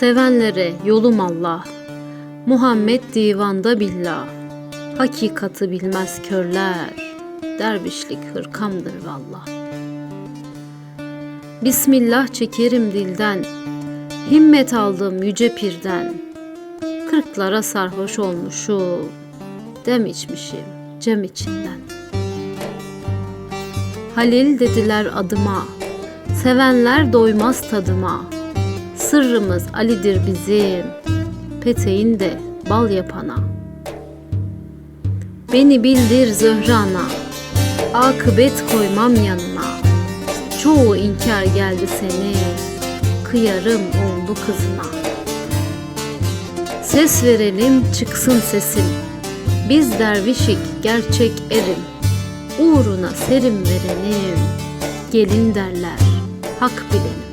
Sevenlere yolum Allah, Muhammed divanda billah. Hakikatı bilmez körler, dervişlik hırkamdır vallah. Bismillah çekerim dilden, himmet aldım yüce pirden. Kırklara sarhoş olmuşum, dem içmişim cem içinden. Halil dediler adıma, sevenler doymaz tadıma. Sırrımız Ali'dir bizim, peteğin de bal yapana. Beni bildir Zöhrana, akıbet koymam yanına. Çoğu inkar geldi seni, kıyarım oğlu kızına. Ses verelim çıksın sesim, biz dervişik gerçek erim. Uğruna serim verelim, gelin derler, hak bilelim.